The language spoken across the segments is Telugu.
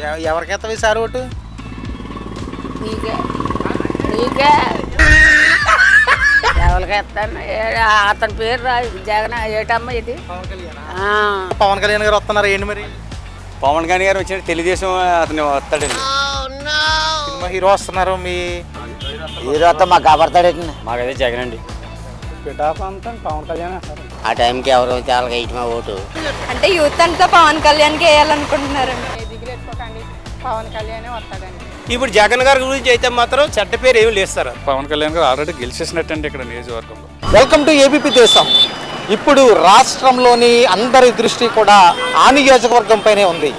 ఎవ- ఎవరికి ఎత్తవి సార్ ఓటు? అతని పేరు రా జగన్ ఏటమ్మా ఇది. పవన్ కళ్యాణ్? ఆ, పవన్ కళ్యాణ్ గారు వస్తున్నారు ఏంటి మరి? పవన్ కళ్యాణ్ గారు వచ్చిన తెలుగుదేశం అతను వస్తాడండి సినిమా హీరో వస్తున్నారు మీ హీరోతో మాకు కాపాడతాడేటండి మాకైతే జగన్ అండి. ఆ టైంకి ఎవరు అయితే వాళ్ళకి వేయటం మా ఓటు. అంటే యూత్ అంతా పవన్ కళ్యాణ్కి వేయాలనుకుంటున్నారండి. ఇప్పుడు జగన్ గారి గురించి అయితే మాత్రం చెడ్డ పేరు ఏమి లేదు సార్. పవన్ కళ్యాణ్ గారు ఆల్రెడీ గెలిచేసినట్టండి ఇక్కడ నియోజకవర్గంలో. వెల్కమ్ టు ఏబీపీ దేశం. ఇప్పుడు రాష్ట్రంలోని అందరి దృష్టి కూడా ఆ నియోజకవర్గంపైనే ఉంది.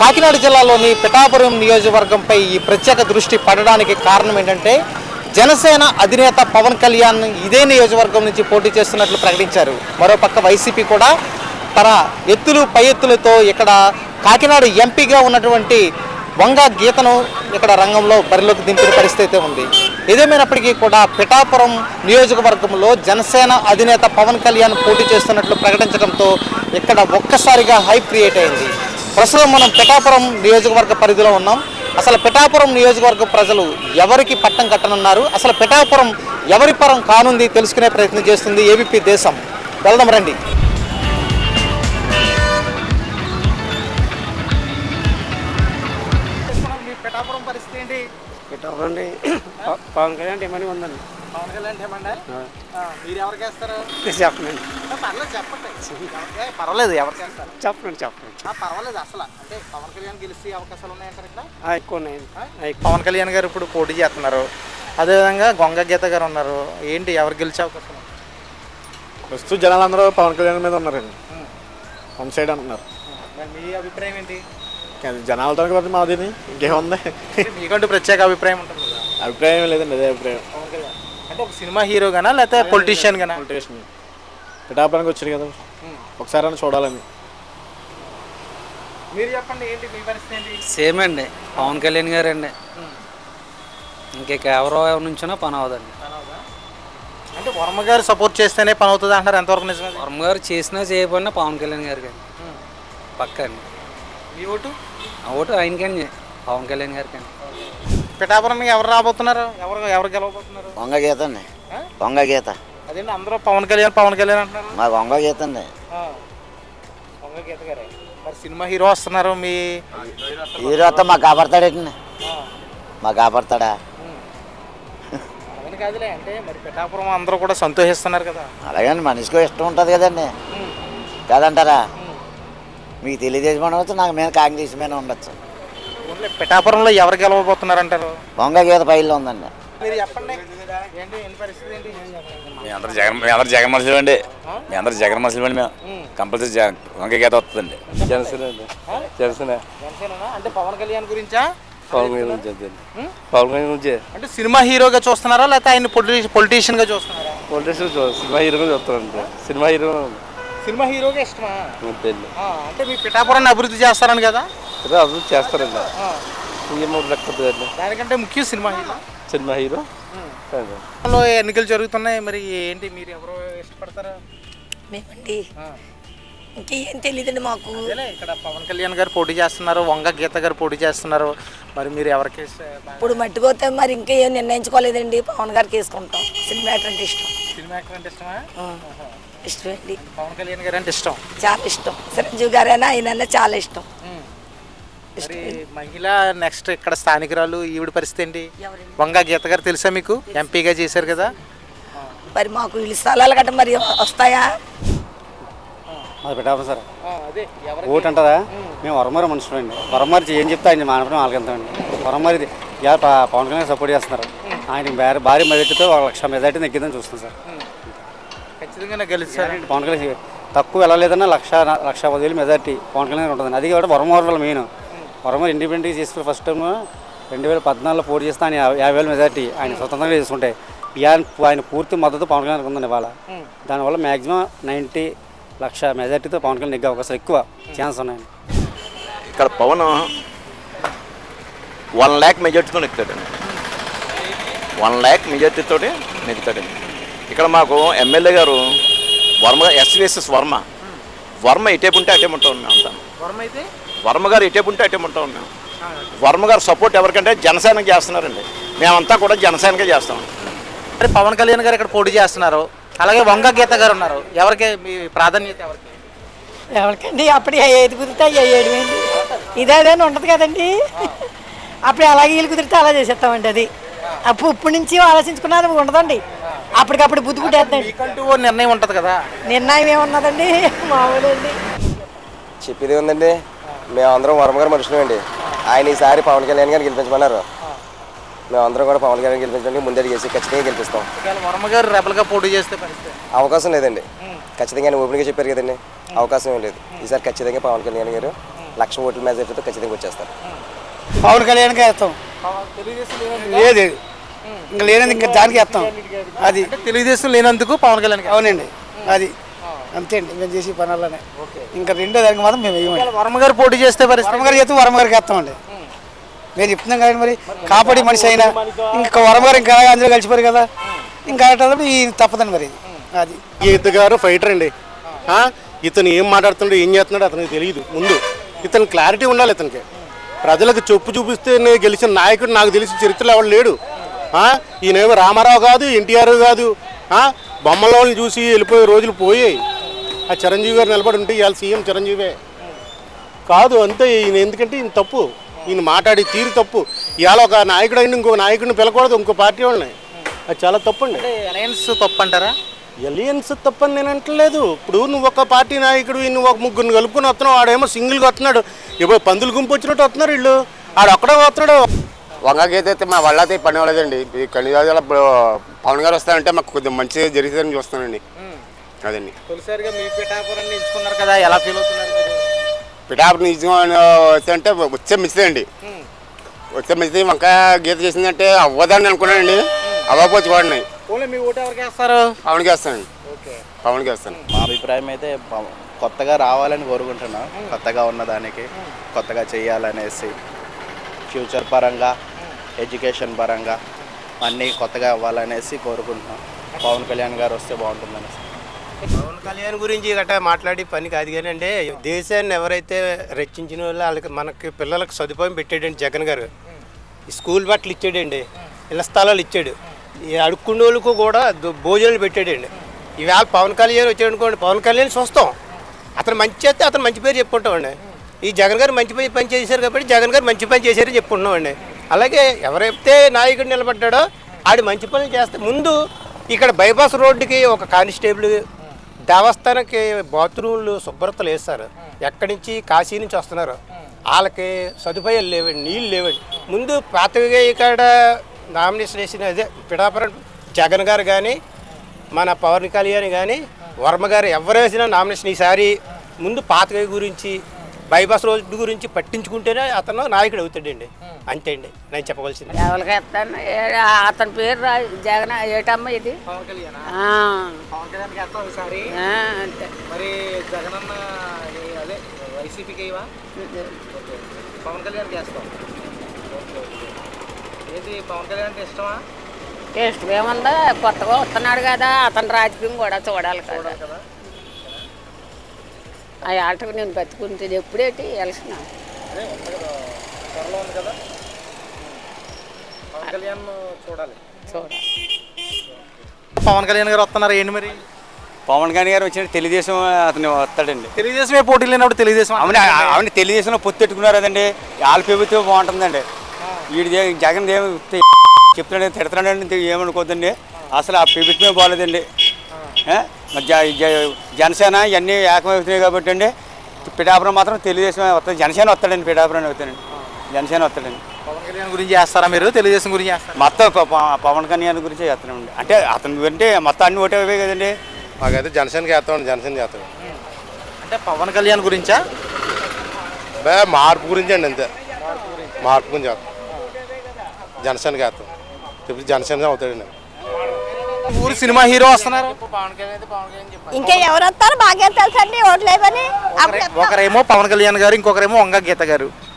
కాకినాడ జిల్లాలోని పిఠాపురం నియోజకవర్గంపై ఈ ప్రత్యేక దృష్టి పడడానికి కారణం ఏంటంటే జనసేన అధినేత పవన్ కళ్యాణ్ ఇదే నియోజకవర్గం నుంచి పోటీ చేస్తున్నట్లు ప్రకటించారు. మరోపక్క వైసీపీ కూడా తన ఎత్తులు పై ఎత్తులతో ఇక్కడ కాకినాడ ఎంపీగా ఉన్నటువంటి వంగ గీతను ఇక్కడ రంగంలో బరిలోకి దింపిన పరిస్థితి అయితే ఉంది. ఏదేమైనప్పటికీ కూడా పిఠాపురం నియోజకవర్గంలో జనసేన అధినేత పవన్ కళ్యాణ్ పోటీ చేస్తున్నట్లు ప్రకటించడంతో ఇక్కడ ఒక్కసారిగా హైప్ క్రియేట్ అయింది. ప్రస్తుతం మనం పిఠాపురం నియోజకవర్గ పరిధిలో ఉన్నాం. అసలు పిఠాపురం నియోజకవర్గ ప్రజలు ఎవరికి పట్టం కట్టనున్నారు? అసలు పిఠాపురం ఎవరి పరం కానుంది తెలుసుకునే ప్రయత్నం చేస్తుంది ఏబీపీ దేశం. వెళ్దాం రండి. ఏంటి పవన్ కళ్యాణ్ డిమాండ్ ఉందండి. పవన్ కళ్యాణ్ ఏమండి మీరు ఎవరికి వేస్తారు చెప్పండి పర్లేదు చెప్పండి. పర్వాలేదు ఎవరికి వేస్తారు చెప్పండి చెప్పండి ఆ, పర్వాలేదు అసలు. అంటే పవన్ కళ్యాణ్ గెలిచి అవకాశాలు ఉన్నాయంటారు ఇక్కడ? ఎక్కువ ఉన్నాయి? పవన్ కళ్యాణ్ గారు ఇప్పుడు పోటీ చేస్తున్నారు. అదేవిధంగా గొంగ గీత గారు ఉన్నారు. ఏంటి ఎవరు గెలిచే అవకాశం? ప్రస్తుతం జనాలందరూ పవన్ కళ్యాణ్ మీద ఉన్నారండి. వన్ సైడ్ అంటున్నారు. మరి మీ అభిప్రాయం ఏంటి? కానీ జనాలతో కాబట్టి మాది ఇంకేముంది? మీకంటూ ప్రత్యేక అభిప్రాయం ఉంటుంది కదా? అభిప్రాయం లేదండి అదే అభిప్రాయం. అంటే ఒక సినిమా హీరో గానా లేకపోతే పొలిటీషియన్ గానా? పొలిటీషియన్ పిఠాపురానికి వచ్చారు కదా. ఒకసారి అని చూడాలని. మీరు చెప్పండి ఏంటి మీ పరిస్థితి ఏంటి? సేమ్ అండి పవన్ కళ్యాణ్ గారు అండి ఇంక ఎవరో నుంచినా పని అవదండి అంటే వర్మ గారు సపోర్ట్ చేస్తేనే పని అవుతుంది అంటారు ఎంతవరకు నిజమే వర్మ గారు చేసినా చేయకపోయినా పవన్ కళ్యాణ్ గారికి అండి పక్క అండి మీ ఓటు? ఆ ఓటు ఆయనకండి పవన్ కళ్యాణ్ గారికి అండి పిఠాపురం ఎవరు రాబోతున్నారు? ఎవరు ఎవరు గెలవబోతున్నారు? వంగ గీత అండి. వంగ గీత. అదేంటి అందరూ పవన్ కళ్యాణ్ పవన్ కళ్యాణ్ అంటున్నారు? మాకు వంగ గీత అండి. ఆ. వంగ గీత గారే. మరి సినిమా హీరో వస్తున్నారు మీ హీరోతో మాకు కాపాడతాడేటండి మాకు కాపాడతాడా? అలాగని కాదులే అంటే మరి పిఠాపురం అందరూ కూడా సంతోషిస్తున్నారు కదా. అలాగని మనిషికి ఇష్టం ఉంటుంది కదండి. కాదంటారా? మీకు తెలుగుదేశం ఉండవచ్చు నాకు మీద కాంగ్రెస్ మీద ఉండొచ్చు. ఓన్లీ పిఠాపురంలో ఎవరు గెలవబోతున్నారు అంటారు వంగ గీత పైలో ఉందండి. మీరు చెప్పండి. ఏంటి ఏంటి పరిస్థితి ఏంటి? మీ అందరు జగన్ మీ అందరు జగన్ మనుషులు అండి. మీ అందరు జగన్ మనుషులు అండి మేము. కంపల్సరీ జగన్ వంక గీత వస్తుందండి. జనసేన అండి. జనసేన. జనసేననా? అంటే పవన్ కళ్యాణ్ గురించా? పవన్ కళ్యాణ్ అంతే పవన్ కళ్యాణ్ గురించి. అంటే సినిమా హీరోగా చూస్తున్నారా లేకపోతే ఆయన పొలిటీషియన్గా చూస్తున్నారా? పొలిటీషియన్ సినిమా హీరో చూస్తారండి. సినిమా హీరో సినిమా హీరోగా ఇష్టమా? అంటే మీ పిఠాపురాన్ని అభివృద్ధి చేస్తారని కదా? అదే అభివృద్ధి చేస్తారండి సీఎం దానికంటే ముఖ్య సినిమా హీరో. Cinema hero? ఎన్నికలు జరుగుతున్నాయి మరి ఏంటి మీరు ఎవరు ఇష్టపడతారు? మేమండి. ఇంకేం తెలియదండి మాకు. ఇక్కడ పవన్ కళ్యాణ్ గారు పోటీ చేస్తున్నారు వంగ గీత గారు పోటీ చేస్తున్నారు. మరి మీరు ఎవరికి ఇప్పుడు మట్టిపోతే మరి ఇంకా ఏం నిర్ణయించుకోలేదండి పవన్ గారికి వేసుకుంటాం. సినిమా యాక్టర్ అంటే ఇష్టం. సినిమా యాక్టర్ అంటే ఇష్టమా? ఆ, ఇష్టమండి పవన్ కళ్యాణ్ గారు అంటే ఇష్టం. చాలా ఇష్టం. చిరంజీవి గారైనా ఆయన చాలా ఇష్టం. మహిళ నెక్స్ట్ ఇక్కడ స్థానికురాలు ఈవిడ పరిస్థితి ఏంటి? వంగ గీత గారు తెలుసా మీకు? ఎంపీగా చేశారు కదా? మరి మాకు ఇల్లు స్థలాలు గట్ట మరి వస్తాయా? మాది పిఠాపురం సార్? అదే. ఓటు అంటారా మేము వరమరి మనుషులు అండి. వరమరి ఏం చెప్తే ఆయన మానపడం వాళ్ళకి అండి వరమరి పవన్ కళ్యాణ్ సపోర్ట్ చేస్తున్నారు. ఆయన భారీ భారీ మెజార్టీతో ఒక లక్ష మెజార్టీ నెగ్గిందని చూస్తున్నాం సార్. ఖచ్చితంగా పవన్ కళ్యాణ్ తక్కువ వెళ్ళలేదన్నా లక్ష లక్ష పదివేలు మెజార్టీ పవన్ కళ్యాణ్ ఉంటుంది అది కూడా వరమూరు వల్ల మెయిన్. వరమూరు ఇండిపెండెంట్ చేసుకుని ఫస్ట్ టైం రెండు వేల పద్నాలుగులో పోటీ చేస్తే ఆయన యాభై- వేల మెజార్టీ ఆయన స్వతంత్రంగా చేసుకుంటే ఆయన ఆయన పూర్తి మద్దతు పవన్ కళ్యాణ్ ఉందండి ఇవాళ. దానివల్ల మ్యాక్సిమం నైంటీ లక్ష మెజార్టీతో పవన్ కళ్యాణ్ నెగ్గే అవకాశాలు ఎక్కువ ఛాన్స్ ఉన్నాయండి. ఇక్కడ పవన్ వన్ ల్యాక్ మెజార్టీతో నెక్కుతాడండి వన్ ల్యాక్ మెజార్టీతో నెక్కుతాడండి ఇక్కడ మాకు ఎమ్మెల్యే గారు వర్మ ఎస్విఎస్ఎస్ వర్మ. వర్మ ఇటేపు ఉంటే అటేపు ఉంటాం మేము అంతా. వరం అయితే? వర్మ గారు ఇటేపు ఉంటే అటేపు ఉంటాం మేము వర్మ గారు సపోర్ట్ ఎవరికంటే జనసేనకి చేస్తున్నారండి. మేమంతా కూడా జనసేనకే చేస్తాం. మరి పవన్ కళ్యాణ్ గారు ఇక్కడ పోటీ చేస్తున్నారు. అలాగే వంగ గీత గారు ఉన్నారు. ఎవరికి మీ ప్రాధాన్యత ఎవరికి? ఎవరికండి? అప్పుడు ఏది కుదిరితే ఏడు ఇదే అని ఉండదు కదండి. అప్పుడు అలాగే వీళ్ళు కుదిరితే అలా చేసేస్తామండి అది. అప్పుడు ఇప్పటి నుంచి ఆలోచించుకున్నది ఉండదండి. అప్పటికప్పుడు బుద్ధి కుట్టేద్దండి మీకంటూ ఓ నిర్ణయం ఉంటుంది కదా? నిర్ణయం ఏమున్నదండి? మామూలు అండి. చెప్పేది ఉందండి మేమందరం వరమ గారు మనుషులమండి ఆయన ఈసారి పవన్ కళ్యాణ్ గారిని గెలిపించమన్నారు. మేమందరం కూడా పవన్ కళ్యాణ్ గెలిపించడానికి ముందడి చేసి ఖచ్చితంగా గెలిపిస్తాం. వర్మ గారు రెబల్గా పోటీ చేస్తే అవకాశం లేదండి. ఖచ్చితంగా ఆయన ఓపెన్గా చెప్పారు కదండి. అవకాశం ఏం లేదు. ఈసారి ఖచ్చితంగా పవన్ కళ్యాణ్ గారు లక్ష ఓట్ల మెజార్టీతో ఖచ్చితంగా వచ్చేస్తారు. పవన్ కళ్యాణ్కి వేస్తాం లేదు ఇంకా లేనిది ఇంకా దానికి వేస్తాం. అది. తెలుగుదేశం లేనందుకు పవన్ కళ్యాణ్ గారు. అవునండి. అది. అంతే అండి. మేము చేసి పనులనే. ఇంకా రెండో దానికి మాత్రం మేము వేయమండి ఒకవేళ వర్మ గారు పోటీ చేస్తే పరిస్థితి వరమ గారికి వేస్తాం వరమ గారికి వేస్తామండి. మేము చెప్తున్నాం కదండి మరి కాపాడి మనిషి అయినా ఇంకా వరమ గారు ఇంకా అందరూ కలిసిపోయారు కదా. ఇంకా అట్లా ఈ తప్పదండి మరి. అది. గీత గారు ఫైటర్ అండి. ఆ? ఇతను ఏం మాట్లాడుతున్నాడు ఏం చేస్తున్నాడు అతనికి తెలియదు. ముందు ఇతను క్లారిటీ ఉండాలి ఇతనికి. ప్రజలకు చెప్పు చూపిస్తే నేను గెలిచిన నాయకుడు నాకు తెలిసి చరిత్రలో ఎవడు లేడు? ఈయనేమో రామారావు కాదు ఎన్టీఆర్ కాదు? బొమ్మలోని చూసి వెళ్ళిపోయే రోజులు పోయాయి. ఆ చిరంజీవి గారు నిలబడి ఉంటే ఇవాళ సీఎం చిరంజీవే. కాదు అంతే ఈయన ఎందుకంటే ఈయన తప్పు. ఈయన మాట్లాడి తీరు తప్పు. ఇవాళ ఒక నాయకుడు అయిన ఇంకో నాయకుడిని పిలకూడదు ఇంకో పార్టీ వాళ్ళని. అది చాలా తప్పు అండి అలయన్స్ తప్పు అంటారా ఎలియన్స్ తప్పని నేను అంటలేదు. ఇప్పుడు నువ్వు ఒక పార్టీ నాయకుడు నువ్వు ఒక ముగ్గురిని కలుపుకొని వస్తున్నావు ఆడేమో సింగిల్గా వస్తున్నాడు. ఇప్పుడు పందులు గుంపు వచ్చినట్టు వస్తున్నారు వీళ్ళు. ఆడు ఒక్కడే వస్తున్నాడు. వంగకైతే అయితే మా వాళ్ళైతే పని అవ్వలేదండి ఈ కనీసాల పవన్ గారు వస్తారంటే మాకు కొద్దిగా మంచిగా జరుగుతుందని చూస్తానండి. అదండి. తొలిసారిగా మీ పిఠాపురాన్ని ఎంచుకున్నారు కదా ఎలా ఫీల్ అవుతున్నారు మీరు? పిఠాపు నిజం అంటే వచ్చే మంచిదండి. వచ్చే మంచిది వంకాయ గీత చేసిందంటే అవ్వదని అనుకున్నానండి. అవ్వకపోతే వేస్తారు? పవన్కి వేస్తానండి. పవన్కి వేస్తాను. మా అభిప్రాయం అయితే కొత్తగా రావాలని కోరుకుంటున్నాం. కొత్తగా ఉన్నదానికి కొత్తగా చేయాలనేసి ఫ్యూచర్ పరంగా ఎడ్యుకేషన్ పరంగా అన్నీ కొత్తగా అవ్వాలనేసి కోరుకుంటున్నాం. పవన్ కళ్యాణ్ గారు వస్తే బాగుంటుందనేసి. పవన్ కళ్యాణ్ గురించి గట్రా మాట్లాడి పని కాదు కానీ అంటే దేశాన్ని ఎవరైతే రక్షించిన వాళ్ళు వాళ్ళకి మనకి పిల్లలకు సదుపాయం పెట్టాడండి జగన్ గారు. ఈ స్కూల్ బట్టలు ఇచ్చాడండి ఇళ్ళ స్థలాలు ఇచ్చాడు. ఈ అడుక్కున్న వాళ్ళకు కూడా భోజనాలు పెట్టాడండి ఈవేళ పవన్ కళ్యాణ్ వచ్చాడు అనుకోండి పవన్ కళ్యాణ్ చూస్తాం అతను మంచి చేస్తే అతను మంచి పేరు చెప్పుకుంటామండి. ఈ జగన్ గారు మంచి పని చేశారు కాబట్టి జగన్ గారు మంచి పని చేశారని చెప్పుకుంటున్నామండి. అలాగే ఎవరైతే నాయకుడు నిలబడ్డాడో ఆడు మంచి పనులు చేస్తే ముందు ఇక్కడ బైపాస్ రోడ్డుకి ఒక కానిస్టేబుల్ దేవస్థానానికి బాత్రూమ్లు శుభ్రతలు వేస్తారు ఎక్కడి నుంచి? కాశీ నుంచి వస్తున్నారు. వాళ్ళకి సదుపాయాలు లేవండి నీళ్ళు లేవండి. ముందు పాతగా ఇక్కడ నామినేషన్ వేసిన అదే పిడాపురం జగన్ గారు కానీ మన పవన్ కళ్యాణ్ కానీ వర్మ గారు ఎవరు వేసినా నామినేషన్ ఈసారి ముందు పాతగా గురించి బైపాస్ రోడ్డు గురించి పట్టించుకుంటేనే అతను నాయకుడు అవుతాడండి. అంతే అండి. నేను చెప్పవలసింది. ఎవరికి ఎత్తాను అతని పేరు రా జగన్ ఏటమ్మ ఇది? పవన్ కళ్యాణ్? ఆ, పవన్ ఈసారి ఆ, అంతే. మరి జగనన్న అది అదే వైసీపీకి ఇవా పవన్ కళ్యాణ్కి వేస్తాం ఏంటి పవన్ కళ్యాణ్ అంటే ఇష్టమా? టేస్ట్ ఏముందా? కొత్తగా వస్తున్నాడు కదా అతని రాజకీయం కూడా చూడాలి కదా. ఆ ఆటకు నేను బతుకుంటుంది ఎప్పుడేటి? త్వరలో ఉంది కదా. కళ్యాణ్ చూడాలి. చూడాలి. పవన్ కళ్యాణ్ గారు వస్తున్నారు ఏంటి మరి? పవన్ కళ్యాణ్ గారు వచ్చిన తెలుగుదేశం అతను వస్తాడండి. తెలుగుదేశమే పోటీ లేనప్పుడు తెలుగుదేశం అవును అవును తెలుగుదేశంలో పొత్తు పెట్టుకున్నారు కదండి. వాళ్ళ ప్రభుత్వం బాగుంటుందండి. వీడి జగన్ దేవి చెప్తున్నాడు తిడుతున్నాడండి ఏమనుకోద్దండి అసలు ఆ ప్రభుత్వమే బాగలేదండి జనసేన ఇవన్నీ ఏకమవుతున్నాయి కాబట్టి అండి. పిఠాపురం మాత్రం తెలుగుదేశం వస్తుంది. జనసేన వస్తాడండి పిఠాపురం అవుతాడండి జనసేన వస్తాడండి. కళ్యాణ్ గురించి చేస్తారా మీరు? తెలుగుదేశం గురించి చేస్తారా? మొత్తం ప- పవన్ కళ్యాణ్ గురించి చేస్తున్నామండి. అంటే అతను అంటే మొత్తం అన్ని ఒకటే అవే కదండి. మాకైతే జనసేనకి వేస్తామండి జనసేన చేస్తాం. అంటే పవన్ కళ్యాణ్ గురించా? బే మార్పు గురించి అండి అంతే. మార్పు గురించి చేస్తాం. జనసేనకి వేస్తాం ఇప్పుడు జనసేన అవుతాడండి. ఊరు సినిమా హీరో వస్తున్నారు? ఇంకా ఎవరు వస్తారు? బాగా తెలుసండి అప్పుడు ఒకరేమో పవన్ కళ్యాణ్ గారు ఇంకొకరేమో వంగ గీత గారు.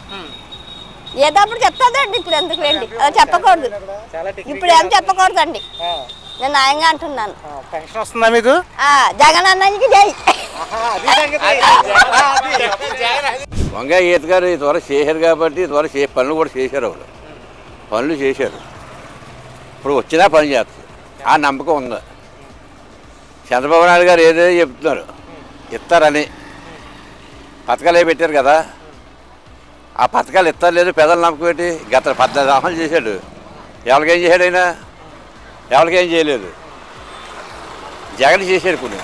ఏదో అప్పుడు చెప్తాదండి ఇప్పుడు ఎందుకు లేండి? అలా చెప్పకూడదు. ఇప్పుడు ఏం చెప్పకూడదండి. నేను న్యాయంగా అంటున్నాను. పెన్షన్ వస్తుందా మీకు? ఆ, జగన్ అన్నకి జై. వంకాయ ఈత గారు ఇదివరకు చేశారు కాబట్టి ఇదివరకు చే పనులు కూడా చేశారు వాళ్ళు. పనులు చేశారు. ఇప్పుడు వచ్చినా పని చేస్తారు. ఆ నమ్మకం ఉంది. చంద్రబాబు నాయుడు గారు ఏదో చెప్తున్నారు. ఇస్తారని. పథకాలు ఏ పెట్టారు కదా. ఆ పథకాలు ఇస్తారు లేదు పెద్దల నమ్మకం గత పద్నాలుగు సంవత్సరాలు చేశాడు. ఎవరికేం చేశాడు అయినా ఎవరికేం చేయలేదు. జగన్ చేశాడు కొన్ని.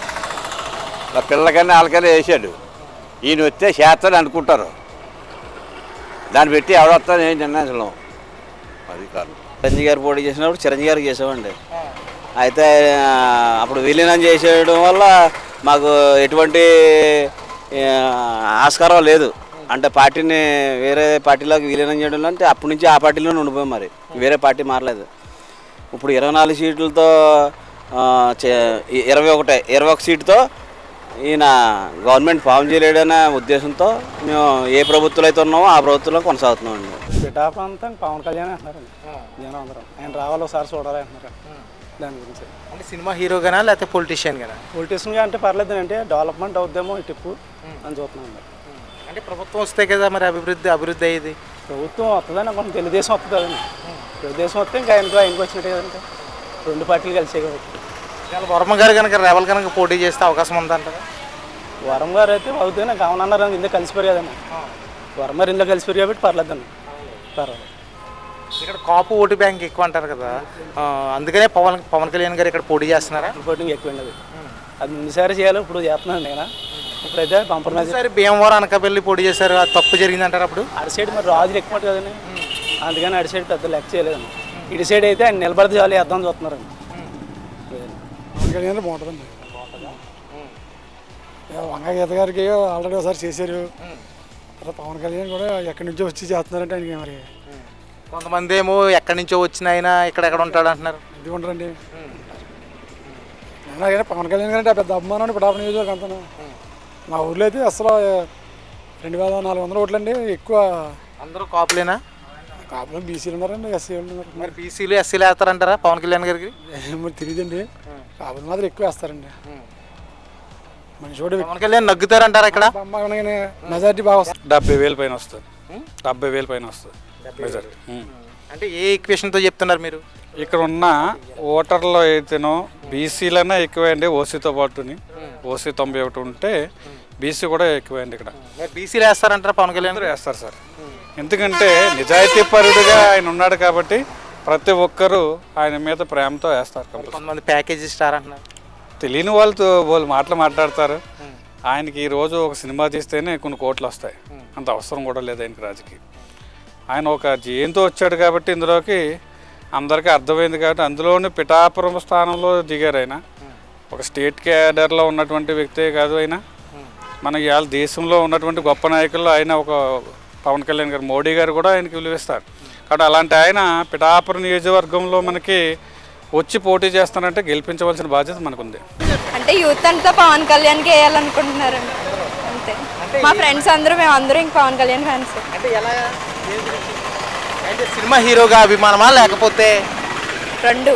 నా పిల్లకన్నా వాళ్ళకన్నా వేసాడు ఈయన వస్తే చేస్తాను అనుకుంటారు. దాన్ని పెట్టి ఎవడొస్తాను ఏం నిర్ణయించలేం. అది కాదు. చిరంజీవి గారు పోటీ చేసినప్పుడు చిరంజీవి గారికి చేసామండి అయితే అప్పుడు విలీనం చేసేయడం వల్ల మాకు ఎటువంటి ఆస్కారం లేదు. అంటే పార్టీని వేరే పార్టీలోకి విలీనం చేయడం అంటే అప్పటి నుంచి ఆ పార్టీలోనే ఉండిపోయాం మరి. వేరే పార్టీ మారలేదు. ఇప్పుడు ఇరవై నాలుగు సీట్లతో ఇరవై ఒకటే ఇరవై ఒక సీటుతో ఈయన గవర్నమెంట్ ఫామ్ చేయలేడనే ఉద్దేశంతో మేము ఏ ప్రభుత్వంలో అయితే ఉన్నామో ఆ ప్రభుత్వంలో కొనసాగుతున్నామండి. పిఠాప్రాంతం పవన్ కళ్యాణ్ అంటున్నారండి జనం అందరం. ఆయన రావాలి ఒకసారి చూడాలి అంటున్నారు. దాని గురించి. అంటే సినిమా హీరోగానా లేకపోతే పొలిటీషియన్ గానా పొలిటీషియన్గా అంటే పర్లేదు అంటే డెవలప్మెంట్ అవుద్దేమో ఈ టిప్పు అని చూస్తున్నాం అంటే ప్రభుత్వం వస్తే కదా మరి అభివృద్ధి అభివృద్ధి అయ్యేది? ప్రభుత్వం వస్తుందని కొంచెం తెలుగుదేశం వస్తుంది తెలుగుదేశం వస్తే ఇంకా ఆయనకు ఆయనకు వచ్చినట్టే కదండి. రెండు పార్టీలు కలిసే కాబట్టి ఇవాళ వర్మ గారు కనుక రెవల్ కనుక పోటీ చేస్తే అవకాశం ఉందంటారా? వరం గారు అయితే అవుతుంది నాకు అవునన్నారు ఇందులో కలిసిపోయారు కదండి. వరం గారు ఇందులో కలిసిపోయారు కాబట్టి పర్లేదండి పర్వాలేదు. ఇక్కడ కాపు ఓటు బ్యాంక్ ఎక్కువ అంటారు కదా. అందుకనే పవన్ పవన్ కళ్యాణ్ గారు ఇక్కడ పోటీ చేస్తున్నారా? ఓటింగ్ ఎక్కువ అది. అది ముందుసారి చేయాలి. ఇప్పుడు చేస్తున్నాను నేను. ఇప్పుడైతే కాంప్రమైజ్ సరే భీమవరం అనకాపల్లి పోటీ చేశారు. అది తప్పు జరిగిందంటారు అప్పుడు? అటు సైడ్ మరి రాజులు ఎక్కువ ఉంటుంది కదండి. అందుకని అటు సైడ్ పెద్ద లెక్క చేయలేదండి ఇటు సైడ్ అయితే ఆయన నిలబడితే చాలు వేద్దాం చూస్తున్నారండి. పవన్ కళ్యాణ్ బాగుంటుందండి. వంగ గీత గారికి ఆల్రెడీ ఒకసారి చేశారు. పవన్ కళ్యాణ్ కూడా ఎక్కడి నుంచో వచ్చి చేస్తున్నారంటే ఆయనకి మరి కొంతమంది ఏమో ఎక్కడి నుంచో వచ్చిన ఆయన ఎక్కడెక్కడ ఉంటాడు అంటున్నారు. ఇది ఉండరండి? పవన్ కళ్యాణ్ గారు అంటే పెద్ద అభిమానం పిడాప నియోజకవర్గం అంతా మా ఊర్లో అయితే అసలు రెండు వేల నాలుగు వందల ఓట్లండి. ఎక్కువ అందరూ కాపులేనా? కాపులు బీసీలు ఉన్నారండి ఎస్సీ వాళ్ళు ఉన్నారు మరి బీసీలు ఎస్సీలు వేస్తారంటారా పవన్ కళ్యాణ్ గారికి? మరి తెలియదండి కాపులు మాత్రం ఎక్కువ వేస్తారండి. మనిషి కూడా పవన్ కళ్యాణ్ నగ్గుతారంటారా ఇక్కడ? మెజార్టీ బాగా వస్తుంది. డెబ్బై వేలు పైన వస్తుంది. డెబ్బై వేలు పైన వస్తుంది మెజారిటీ. అంటే ఏ ఈక్వేషన్తో చెప్తున్నారు మీరు? ఇక్కడ ఉన్న ఓటర్లో అయితేనో బీసీలైనా ఎక్కువే ఓసీతో పాటుని. ఓసీ తొంభై ఒకటి ఉంటే బీసీ కూడా ఎక్కువే అండి ఇక్కడ బీసీలు వేస్తారంటారా పవన్ కళ్యాణ్? వేస్తారు సార్. ఎందుకంటే నిజాయితీ పరుడుగా ఆయన ఉన్నాడు కాబట్టి ప్రతి ఒక్కరూ ఆయన మీద ప్రేమతో వేస్తారు కొంతమంది ప్యాకేజీ స్టార్ అంటున్నారు. తెలియని వాళ్ళతో వాళ్ళు మాటలు మాట్లాడతారు. ఆయనకి ఈ రోజు ఒక సినిమా తీస్తేనే కొన్ని కోట్లు వస్తాయి. అంత అవసరం కూడా లేదు ఆయనకి రాజకీయం. ఆయన ఒక జయంతో వచ్చాడు కాబట్టి ఇందులోకి అందరికీ అర్థమైంది కాబట్టి అందులోని పిఠాపురం స్థానంలో దిగారు ఆయన. ఒక స్టేట్ క్యాడర్లో ఉన్నటువంటి వ్యక్తే కాదు ఆయన. మనకి ఇవాళ దేశంలో ఉన్నటువంటి గొప్ప నాయకుల్లో ఆయన ఒక పవన్ కళ్యాణ్ గారు మోడీ గారు కూడా ఆయనకి విలువిస్తారు కాబట్టి అలాంటి ఆయన పిఠాపురం నియోజకవర్గంలో మనకి వచ్చి పోటీ చేస్తానంటే గెలిపించవలసిన బాధ్యత మనకుంది. అంటే యూత్ అంతా పవన్ కళ్యాణ్కి వేయాలనుకుంటున్నారండి. అంతే. మా ఫ్రెండ్స్ అందరూ మేము అందరూ ఇంక పవన్ కళ్యాణ్ ఫ్యాన్స్. అంటే ఎలా అంటే సినిమా హీరోగా అభిమానమా లేకపోతే రెండు.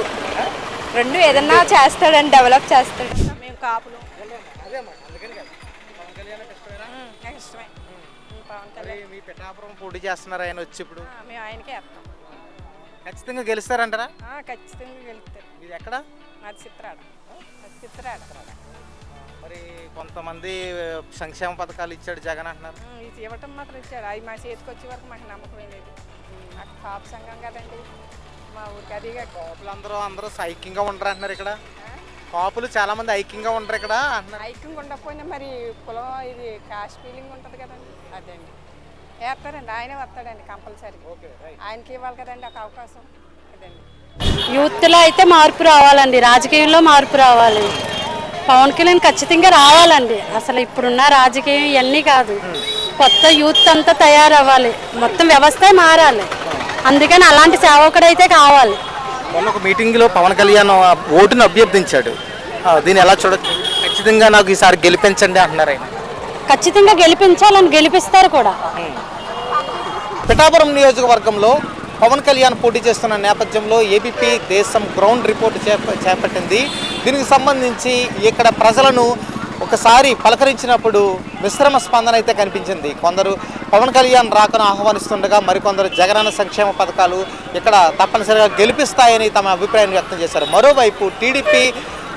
రెండు ఏదన్నా చేస్తాడని డెవలప్ చేస్తాడు. మేము కాపులు. ఇష్టమే. పవన్ కళ్యాణ్. మీ పిఠాపురం పోటీ చేస్తున్నారు ఆయన వచ్చి ఇప్పుడు. మేము ఆయనకే వేస్తాం. ఖచ్చితంగా గెలుస్తారంటారా? ఖచ్చితంగా గెలుస్తారు. ఇది ఎక్కడ? అది చిత్రాడ. అది చిత్రాడ. మరి కొంతమంది సంక్షేమ పథకాలు ఇచ్చాడు జగన్ అంటున్నారు. ఇది ఇవ్వటం మాత్రం ఇచ్చాడు. అవి మా చేతికి వచ్చే వరకు మాకు నమ్మకం లేదు. మాకు కాపు సంఘం కదండి. మా ఊరికి అదిగా కాపులు అందరూ అందరూ ఐక్యంగా ఉండరు అంటున్నారు ఇక్కడ. కాపులు చాలా మంది ఐక్యంగా ఉండరు ఇక్కడ అంటున్నారు. ఐక్యంగా ఉండకపోయినా మరి కులం ఇది కాస్ట్ ఫీలింగ్ ఉంటుంది కదండి. అదండి. వేస్తారండి ఆయనే వస్తాడండి కంపల్సరీ. ఆయనకి ఇవ్వాలి కదండి ఒక అవకాశం. అదండి. యూత్లో అయితే మార్పు రావాలండి రాజకీయంలో మార్పు రావాలి. పవన్ కళ్యాణ్ ఖచ్చితంగా రావాలండి. అసలు ఇప్పుడున్న రాజకీయం ఇవన్నీ కాదు. కొత్త యూత్ అంతా తయారవ్వాలి. మొత్తం వ్యవస్థ మారాలి. అందుకని అలాంటి సేవకుడు అయితే కావాలి. మొన్న ఒక మీటింగ్లో పవన్ కళ్యాణ్ ఓటును అభ్యర్థించాడు. దీన్ని ఎలా చూడొచ్చు? ఖచ్చితంగా నాకు ఈసారి గెలిపించండి అంటున్నారు ఆయన. ఖచ్చితంగా గెలిపించాలని గెలిపిస్తారు కూడా. పిఠాపురం నియోజకవర్గంలో పవన్ కళ్యాణ్ పోటీ చేస్తున్న నేపథ్యంలో ఏబీపీ దేశం గ్రౌండ్ రిపోర్ట్ చేప చేపట్టింది. దీనికి సంబంధించి ఇక్కడ ప్రజలను ఒకసారి పలకరించినప్పుడు మిశ్రమ స్పందన అయితే కనిపించింది. కొందరు పవన్ కళ్యాణ్ రాకను ఆహ్వానిస్తుండగా మరికొందరు జగనన్న సంక్షేమ పథకాలు ఇక్కడ తప్పనిసరిగా గెలిపిస్తాయని తమ అభిప్రాయాన్ని వ్యక్తం చేశారు. మరోవైపు టీడీపీ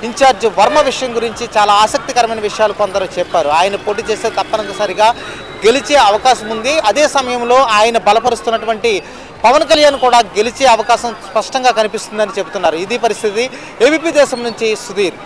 ఇన్ఛార్జ్ వర్మ విషయం గురించి చాలా ఆసక్తికరమైన విషయాలు కొందరు చెప్పారు. ఆయన పోటీ చేస్తే తప్పనిసరిగా గెలిచే అవకాశం ఉంది. అదే సమయంలో ఆయన బలపరుస్తున్నటువంటి పవన్ కళ్యాణ్ కూడా గెలిచే అవకాశం స్పష్టంగా కనిపిస్తుందని చెబుతున్నారు. ఇది పరిస్థితి ఏబీపీ దేశం నుంచి సుధీర్.